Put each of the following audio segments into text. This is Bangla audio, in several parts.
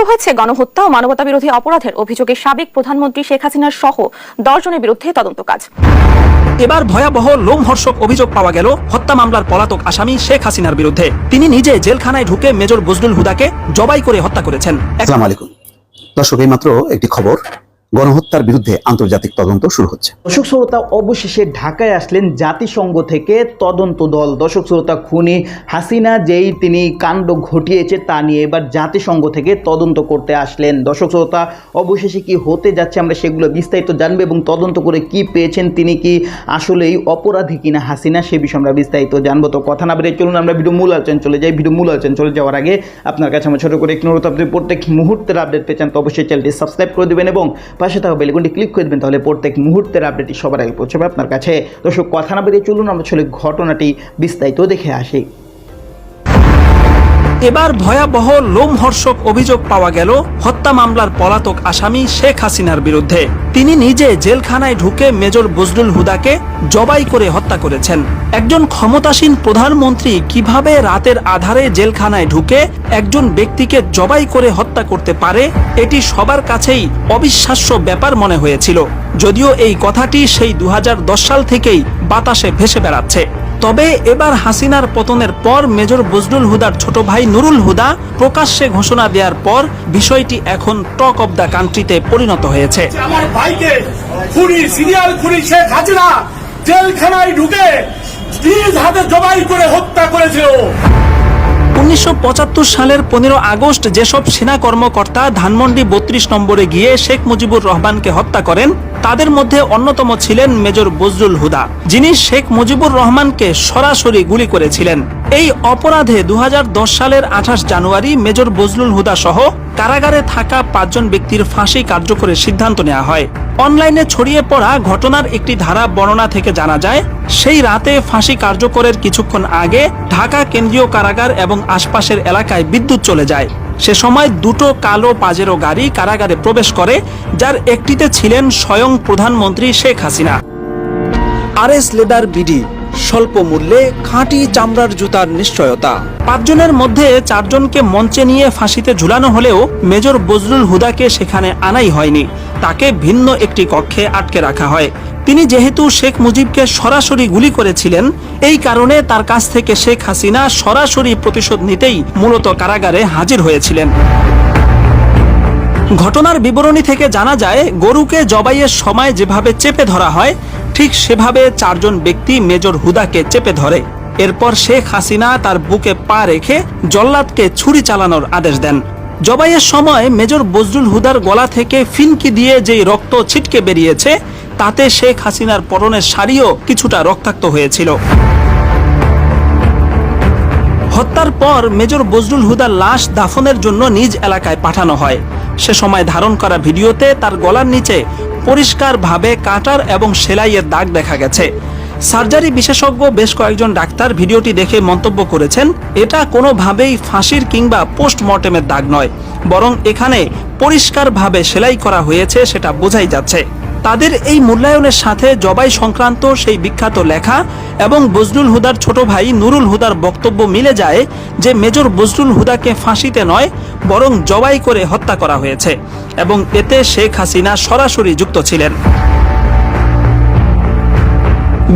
শুরু হয়েছে গণহত্যা ও মানবতা বিরোধী অপরাধের অভিযোগে সাবেক প্রধানমন্ত্রী শেখ হাসিনার সহ দশ জনের বিরুদ্ধে তদন্ত কাজ। এবার ভয়াবহ লোমহর্ষক অভিযোগ পাওয়া গেল হত্যা মামলার পলাতক আসামি শেখ হাসিনার বিরুদ্ধে। তিনি নিজে জেলখানায় ঢুকে মেজর বজলুল হুদাকে জবাই করে হত্যা করেছেন। আসসালামু আলাইকুম। দর্শক এইমাত্র একটি খবর। গণহত্যার বিরুদ্ধে আন্তর্জাতিক তদন্ত শুরু হচ্ছে। দর্শক শ্রোতা, অবশেষে ঢাকায় আসলেন জাতিসংঘ থেকে তদন্ত দল। দর্শক শ্রোতা, খুনি হাসিনা যেই তিনি কাণ্ড ঘটিয়েছে তা নিয়ে এবার জাতিসংঘ থেকে তদন্ত করতে আসলেন। দর্শক শ্রোতা, অবশেষে কি হতে যাচ্ছে আমরা সেগুলো বিস্তারিত জানব এবং তদন্ত করে কি পেয়েছেন, তিনি কি আসলেই অপরাধী কিনা হাসিনা সে বিষয়ে আমরা বিস্তারিত জানব। তো কথা না বেরিয়ে চলুন, আমরা ভিডিও মূল আলোচনা চলে যাই। ভিডিও মূল আলোচনা চলে যাওয়ার আগে আপনার কাছে আমার ছোট করে একটি অনুরোধ, আপনি প্রত্যেক মুহূর্তের আপডেট পেয়ে চান তো অবশ্যই চ্যানেলটি সাবস্ক্রাইব করে দেবেন এবং পাশে থাকা বেলগুনটি ক্লিক করে দেবেন, তাহলে প্রত্যেক মুহূর্তের আপডেটটি সবার আগে পৌঁছাবে আপনার কাছে। দর্শক, কথা না বেরিয়ে চলুন, আমরা চলে ঘটনাটি বিস্তারিত দেখে আসি। এবার ভয়াবহ লোমহর্ষক অভিযোগ পাওয়া গেল হত্যা মামলার পলাতক আসামি শেখ হাসিনার বিরুদ্ধে। তিনি নিজে জেলখানায় ঢুকে মেজর বজলুল হুদাকে জবাই করে হত্যা করেছেন। একজন ক্ষমতাসীন প্রধানমন্ত্রী কীভাবে রাতের আধারে জেলখানায় ঢুকে একজন ব্যক্তিকে জবাই করে হত্যা করতে পারে, এটি সবার কাছেই অবিশ্বাস্য ব্যাপার মনে হয়েছিল। যদিও এই কথাটি সেই দু হাজার দশ সাল থেকেই বাতাসে ভেসে বেড়াচ্ছে। তবে এবার হাসিনার পতনের পর মেজর বজরুল হুদার ছোট ভাই নুরুল হুদা প্রকাশ্যে ঘোষণা দেওয়ার পর বিষয়টি এখন টক অব দ্য কান্ট্রিতে পরিণত হয়েছে। আমার ভাইকে খুনি, সিরিয়াল খুনি শেখ জেলখানায় ঢুকে নিজ হাতে জবাই করে হত্যা করেছিল। উনিশশো পঁচাত্তর সালের পনেরো আগস্ট যেসব সেনা কর্মকর্তা ধানমন্ডি বত্রিশ নম্বরে গিয়ে শেখ মুজিবুর রহমানকে হত্যা করেন, তাদের মধ্যে অন্যতম ছিলেন মেজর বজরুল হুদা, যিনি শেখ মুজিবুর রহমানকে সরাসরি গুলি করেছিলেন। এই অপরাধে দু হাজার দশ সালের আঠাশ জানুয়ারি মেজর বজরুল হুদা সহ কারাগারে থাকা পাঁচজন ব্যক্তির ফাঁসি কার্যকরের সিদ্ধান্ত নেওয়া হয়। অনলাইনে ছড়িয়ে পড়া ঘটনার একটি ধারা বর্ণনা থেকে জানা যায়, সেই রাতে ফাঁসি কার্যকরের কিছুক্ষণ আগে ঢাকা কেন্দ্রীয় কারাগার এবং আশপাশের এলাকায় বিদ্যুৎ চলে যায়। সে সময় দুটো কালো পাজেরো গাড়ি কারাগারে প্রবেশ করে, যার একটিতে ছিলেন স্বয়ং প্রধানমন্ত্রী শেখ হাসিনা। আর এস লেদার বিডি স্বল্প মূল্যে খাঁটি চামড়ার জুতার নিশ্চয়তা। পাঁচজনের মধ্যে চারজনকে মঞ্চে নিয়ে ফাঁসিতে ঝুলানো হলেও মেজর বজলুল হুদাকে সেখানে আনাই হয়নি। তাকে ভিন্ন একটি কক্ষে আটকে রাখা হয়। তিনি যেহেতু শেখ মুজিবকে সরাসরি গুলি করেছিলেন, এই কারণে তার কাছ থেকে শেখ হাসিনা সরাসরি প্রতিশোধ নিতেই মূলত কারাগারে হাজির হয়েছিলেন। ঘটনার বিবরণী থেকে জানা যায়, গরুকে জবাইয়ের সময় যেভাবে চেপে ধরা হয় ঠিক সেভাবে চারজন ব্যক্তি মেজর হুদাকে চেপে ধরে। এরপর শেখ হাসিনা তার বুকে পা রেখে জল্লাদকে ছুরি চালানোর আদেশ দেন। জবাইয়ের সময় মেজর বজরুল হুদার গলা থেকে ফিনকি দিয়ে যেই রক্ত ছিটকে বেরিয়েছে, তাতে শেখ হাসিনার পরনের শাড়িও কিছুটা রক্তাক্ত হয়েছিল। হত্যার পর মেজর বজরুল হুদার লাশ দাফনের জন্য নিজ এলাকায় পাঠানো হয়। সে সময় ধারণ করা ভিডিওতে তার গলার নিচে পরিষ্কারভাবে কাটার এবং সেলাইয়ের দাগ দেখা গেছে। সার্জারি বিশেষজ্ঞ বেশ কয়েকজন ডাক্তার ভিডিওটি দেখে মন্তব্য করেছেন, এটা কোনোভাবেই ফাঁসির কিংবা পোস্টমর্টেমের দাগ নয়, বরং এখানে পরিষ্কারভাবে সেলাই করা হয়েছে সেটা বোঝাই যাচ্ছে। তাদের এই মূল্যায়নের সাথে জবাই সংক্রান্ত সেই বিখ্যাত লেখা এবং বজলুল হুদার ছোট ভাই নুরুল হুদার বক্তব্য মিলে যায় যে মেজর বজলুল হুদাকে ফাঁসিতে নয়, বরং জবাই করে হত্যা করা হয়েছে এবং এতে শেখ হাসিনা সরাসরি যুক্ত ছিলেন।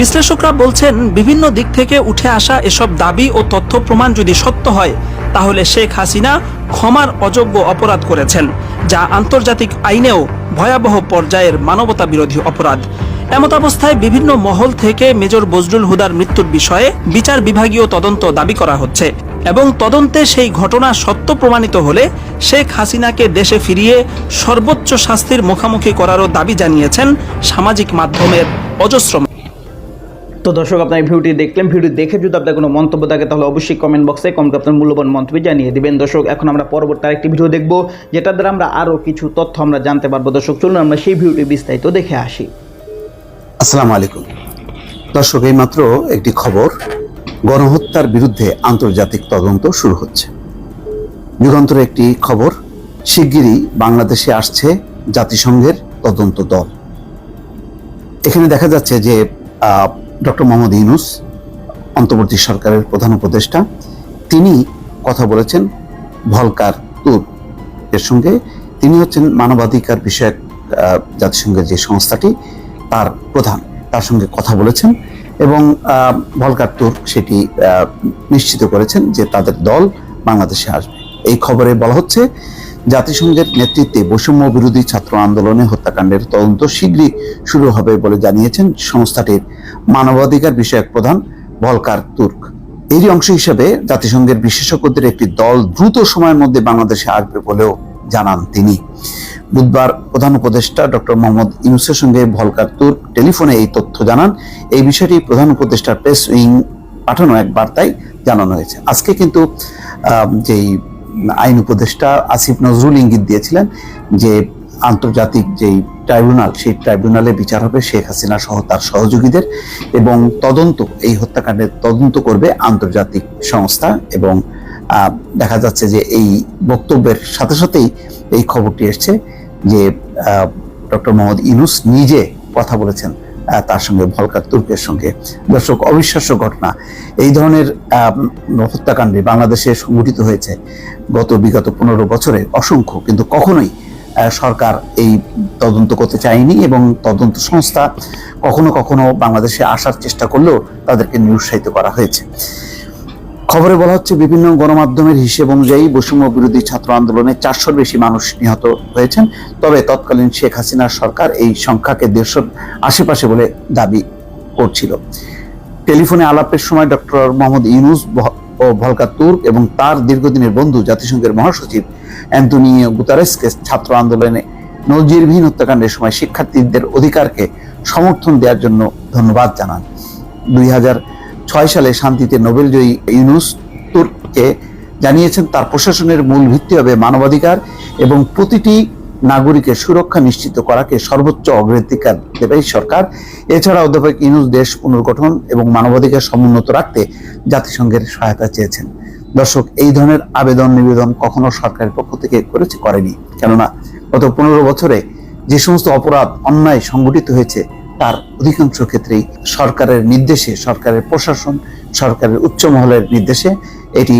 বিশ্লেষকরা বলছেন, বিভিন্ন দিক থেকে উঠে আসা এসব দাবি ও তথ্য প্রমাণ যদি সত্য হয়, তাহলে শেখ হাসিনা ক্ষমার অযোগ্য অপরাধ করেছেন, যা আন্তর্জাতিক আইনেও ভয়াবহ পর্যায়ের মানবতা বিরোধী অপরাধ। এমত অবস্থায় বিভিন্ন মহল থেকে মেজর বজরুল হুদার মৃত্যুর বিষয়ে বিচার বিভাগীয় তদন্ত দাবি করা হচ্ছে এবং তদন্তে সেই ঘটনা সত্য প্রমাণিত হলে শেখ হাসিনাকে দেশে ফিরিয়ে সর্বোচ্চ শাস্তির মুখোমুখি করারও দাবি জানিয়েছেন সামাজিক মাধ্যমের অজস্র তো দর্শক, আপনার এই ভিডিওটি দেখলেন। ভিডিও দেখে যদি আপনার কোনো মন্তব্য থাকে, তাহলে অবশ্যই কমেন্ট বক্সে কমেন্ট আপনার মূল্যবান মন্তব্য জানিয়ে দেবেন। দর্শক, এখন আমরা পরবর্তী আরেকটি ভিডিও দেখব যেটা দ্বারা আমরা আরও কিছু তথ্য আমরা জানতে পারব। দর্শক, চলুন আমরা সেই ভিডিওটি বিস্তারিত দেখে আসি। আসসালামু আলাইকুম। দর্শক, এইমাত্র একটি খবর, গণহত্যার বিরুদ্ধে আন্তর্জাতিক তদন্ত শুরু হচ্ছে। যুগান্তর একটি খবর, শিগগিরই বাংলাদেশে আসছে জাতিসংঘের তদন্ত দল। এখানে দেখা যাচ্ছে যে ডক্টর মোহাম্মদ ইউনুস, অন্তর্বর্তী সরকারের প্রধান উপদেষ্টা, তিনি কথা বলেছেন ভলকার তুর। এর সঙ্গে তিনি হচ্ছেন মানবাধিকার বিষয়ক জাতিসংঘের যে সংস্থাটি, তার প্রধান। তার সঙ্গে কথা বলেছেন এবং ভলকার তুর্ক সেটি নিশ্চিত করেছেন যে তাদের দল বাংলাদেশে আসবে। এই খবরে বলা হচ্ছে জাতিসংঘের নেতৃত্বে বৈষম্য বিরোধী ছাত্র আন্দোলনে হত্যাকাণ্ডের তদন্ত শীঘ্রই শুরু হবে বলে জানিয়েছেন সংস্থাটির মানবাধিকার বিষয়ক প্রধান ভলকার তুর্ক। এরই অংশ হিসেবে জাতিসংঘের বিশেষজ্ঞদের একটি দল দ্রুত সময়ের মধ্যে বাংলাদেশে আসবে বলেও জানান তিনি। বুধবার প্রধান উপদেষ্টা ডক্টর মোহাম্মদ ইউনুসের সঙ্গে ভলকার তুর্ক টেলিফোনে এই তথ্য জানান। এই বিষয়টি প্রধান উপদেষ্টার প্রেস উইং পাঠানো এক বার্তায় জানানো হয়েছে। আজকে কিন্তু যেই আইন উপদেষ্টা আসিফ নজরুল ইঙ্গিত দিয়েছিলেন যে আন্তর্জাতিক যেই ট্রাইব্যুনাল, সেই ট্রাইব্যুনালে বিচার হবে শেখ হাসিনা সহ তার সহযোগীদের এবং তদন্ত, এই হত্যাকাণ্ডের তদন্ত করবে আন্তর্জাতিক সংস্থা এবং দেখা যাচ্ছে যে এই বক্তব্যের সাথে সাথেই এই খবরটি এসছে যে ডক্টর মোহাম্মদ ইনুস নিজে কথা বলেছেন তার সঙ্গে ভলকার তুর্কের সঙ্গে। দর্শক, অবিশ্বাস্য ঘটনা। এই ধরনের হত্যাকাণ্ডে বাংলাদেশে সংঘটিত হয়েছে গত বিগত পনেরো বছরে অসংখ্য, কিন্তু কখনোই সরকার এই তদন্ত করতে চায়নি এবং তদন্ত সংস্থা কখনো কখনো বাংলাদেশে আসার চেষ্টা করলেও তাদেরকে নিরুৎসাহিত করা হয়েছে। খবরে বলা হচ্ছে, বিভিন্ন গণমাধ্যমের হিসেব অনুযায়ী বৈষম্য বিরোধী ছাত্র আন্দোলনে চারশোর বেশি মানুষ নিহত হয়েছেন। তবে তৎকালীন শেখ হাসিনার সরকার এই সংখ্যাকে দেড়শোর আশেপাশে বলে দাবি করছিল। টেলিফোনে আলাপের সময় ডক্টর মোহাম্মদ ইউনুস ও ভলকা তুর্ক এবং তার দীর্ঘদিনের বন্ধু জাতিসংঘের মহাসচিব অ্যান্টনিও গুতারেসকে ছাত্র আন্দোলনে নজিরবিহীন হত্যাকাণ্ডের সময় শিক্ষার্থীদের অধিকারকে সমর্থন দেওয়ার জন্য ধন্যবাদ জানান। দুই হাজার ছয় সালে শান্তিতে নোবেলজয়ী ইউনুস তুর্ককে জানিয়েছেন, তার প্রশাসনের মূল ভিত্তি হবে মানবাধিকার এবং প্রতিটি নাগরিকের সুরক্ষা নিশ্চিত করাকে সর্বোচ্চ অগ্রাধিকার দেবে সরকার। এছাড়া অধ্যাপক ইউনুস দেশ পুনর্গঠন এবং মানবাধিকার সমুন্নত রাখতে জাতিসংঘের সহায়তা চেয়েছেন। দর্শক, এই ধরনের আবেদন নিবেদন কখনো সরকারের পক্ষ থেকে করেছে, করেনি। কেননা গত পনেরো বছরে যে সমস্ত অপরাধ, অন্যায় সংগঠিত হয়েছে তার অধিকাংশ ক্ষেত্রেই সরকারের নির্দেশে, সরকারের প্রশাসন, সরকারের উচ্চ মহলের নির্দেশে এটি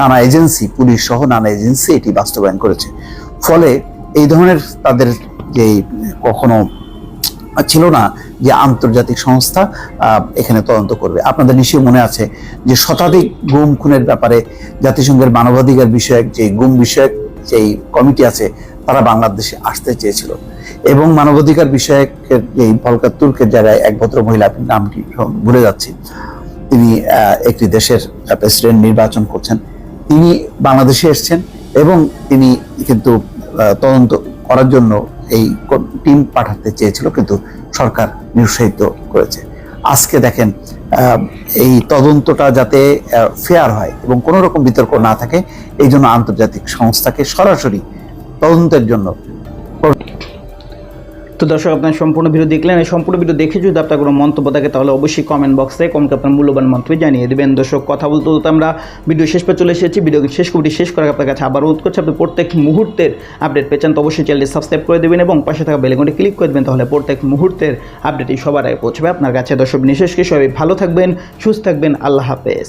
নানা এজেন্সি, পুলিশ সহ নানা এজেন্সি এটি বাস্তবায়ন করেছে। ফলে এই ধরনের তাদের যে কখনো ছিল না যে আন্তর্জাতিক সংস্থা এখানে তদন্ত করবে। আপনাদের নিশ্চয়ই মনে আছে যে শতাধিক গুম খুনের ব্যাপারে জাতিসংঘের মানবাধিকার বিষয়ক যে গুম বিষয়ক যেই কমিটি আছে, তারা বাংলাদেশে আসতে চেয়েছিল। এবং মানবাধিকার বিষয়ক এই ভলকার তুর্কের জায়গায় এক ভদ্র মহিলা, আপনি নামটি ভুলে যাচ্ছি, তিনি একটি দেশের প্রেসিডেন্ট নির্বাচন করছেন। তিনি বাংলাদেশে এসেছেন এবং তিনি কিন্তু তদন্ত করার জন্য এই টিম পাঠাতে চেয়েছিল, কিন্তু সরকার নিরুৎসাহিত করেছে। আজকে দেখেন এই তদন্তটা যাতে ফেয়ার হয় এবং কোনো রকম বিতর্ক না থাকে, এই জন্য আন্তর্জাতিক সংস্থাকে সরাসরি তদন্তের জন্য তো দর্শক, আপনার সম্পূর্ণ ভিডিও দেখলেন। এই সম্পূর্ণ ভিডিও দেখে যদি আপনার কোনো মন্তব্য থাকে, তাহলে অবশ্যই কমেন্ট বক্সে কমকে আপনার মূল্যবান মন্তব্য জানিয়ে দেবেন। দর্শক, কথা বলতে বলতে আমরা ভিডিও শেষ পর চলে এসেছি। ভিডিও শেষ কমিটি শেষ করে আপনার কাছে আবার অনুরোধ করছি, আপনি প্রত্যেক মুহূর্তের আপডেট পেয়েছেন তো অবশ্যই চ্যানেলটি সাবস্ক্রাইব করে দেবেন এবং পাশে থাকা বেলেগনটি ক্লিক করে দেবেন, তাহলে প্রত্যেক মুহূর্তের আপডেটই সবার আগে পৌঁছবে আপনার কাছে। দর্শক নিঃশেষকে সবাই ভালো থাকবেন, সুস্থ থাকবেন, আল্লাহ হাফেজ।